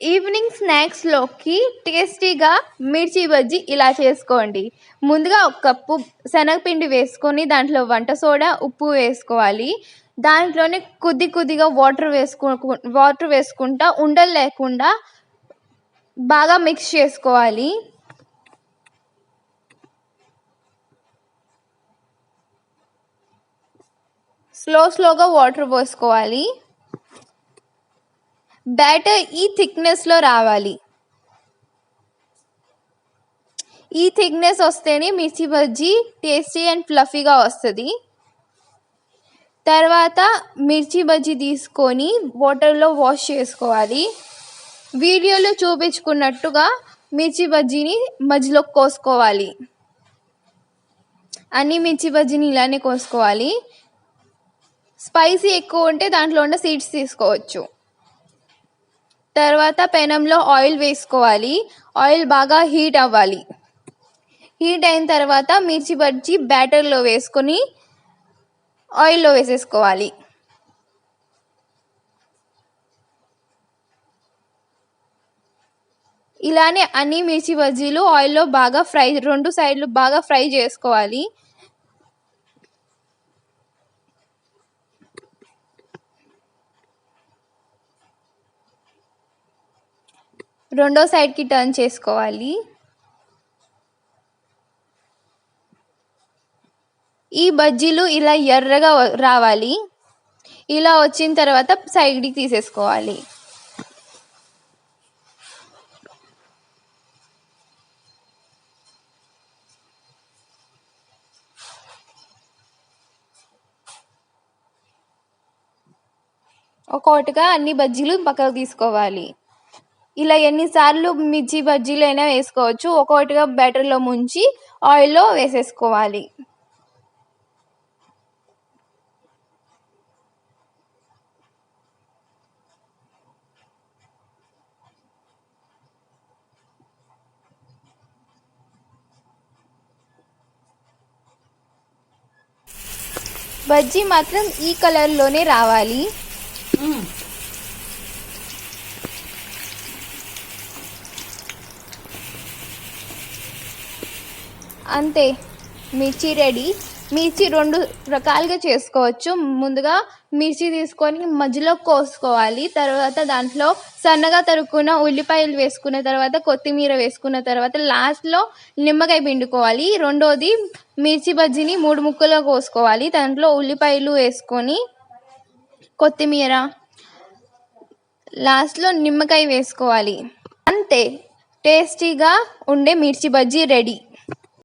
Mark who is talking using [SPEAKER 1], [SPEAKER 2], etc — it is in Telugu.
[SPEAKER 1] ఈవినింగ్ స్నాక్స్లోకి టేస్టీగా మిర్చి బజ్జీ ఇలా చేసుకోండి. ముందుగా ఒక కప్పు శనగపిండి వేసుకొని దాంట్లో వంట సోడా ఉప్పు వేసుకోవాలి. దాంట్లోనే కొద్ది కొద్దిగా వాటర్ వేసుకో వాటర్ వేసుకుంటా ఉండలు లేకుండా బాగా మిక్స్ చేసుకోవాలి. స్లో స్లోగా వాటర్ పోసుకోవాలి. బ్యాటర్ ఈ థిక్నెస్లో రావాలి. ఈ థిక్నెస్ వస్తేనే మిర్చి బజ్జీ టేస్టీ అండ్ ఫ్లఫీగా వస్తుంది. తర్వాత మిర్చి బజ్జీ తీసుకొని వాటర్లో వాష్ చేసుకోవాలి. వీడియోలో చూపించుకున్నట్టుగా మిర్చి బజ్జీని మధ్యలో కోసుకోవాలి. అన్ని మిర్చి బజ్జీని ఇలానే కోసుకోవాలి. స్పైసీ ఎక్కువ ఉంటే దాంట్లో ఉన్న సీడ్స్ తీసుకోవచ్చు. తర్వాత పెనంలో ఆయిల్ వేసుకోవాలి. ఆయిల్ బాగా హీట్ అవ్వాలి. హీట్ అయిన తర్వాత మిర్చి బజ్జి బ్యాటర్లో వేసుకొని ఆయిల్లో వేసేసుకోవాలి. ఇలానే అన్ని మిర్చి బజ్జీలు ఆయిల్లో బాగా ఫ్రై రెండు సైడ్లు బాగా ఫ్రై చేసుకోవాలి. రెండో సైడ్కి టర్న్ చేసుకోవాలి. ఈ బజ్జీలు ఇలా ఎర్రగా రావాలి. ఇలా వచ్చిన తర్వాత సైడ్కి తీసేసుకోవాలి. ఒక్కొక్కటిగా అన్ని బజ్జీలు పక్కకు తీసుకోవాలి. ఇలా ఎన్నిసార్లు మిర్చి బజ్జీలు అయినా వేసుకోవచ్చు. ఒక్కొక్కటిగా బ్యాటర్లో ముంచి ఆయిల్లో వేసేసుకోవాలి. బజ్జీ మాత్రం ఈ కలర్లోనే రావాలి. అంతే. మిర్చి రెడీ. మిర్చి రెండు రకాలుగా చేసుకోవచ్చు. ముందుగా మిర్చి తీసుకొని మధ్యలో కోసుకోవాలి. తర్వాత దాంట్లో సన్నగా తరుక్కున్న ఉల్లిపాయలు వేసుకున్న తర్వాత కొత్తిమీర వేసుకున్న తర్వాత లాస్ట్లో నిమ్మకాయ పిండుకోవాలి. రెండోది మిర్చి బజ్జీని మూడు ముక్కలో కోసుకోవాలి. దాంట్లో ఉల్లిపాయలు వేసుకొని కొత్తిమీర లాస్ట్లో నిమ్మకాయ వేసుకోవాలి. అంతే. టేస్టీగా ఉండే మిర్చి బజ్జీ రెడీ.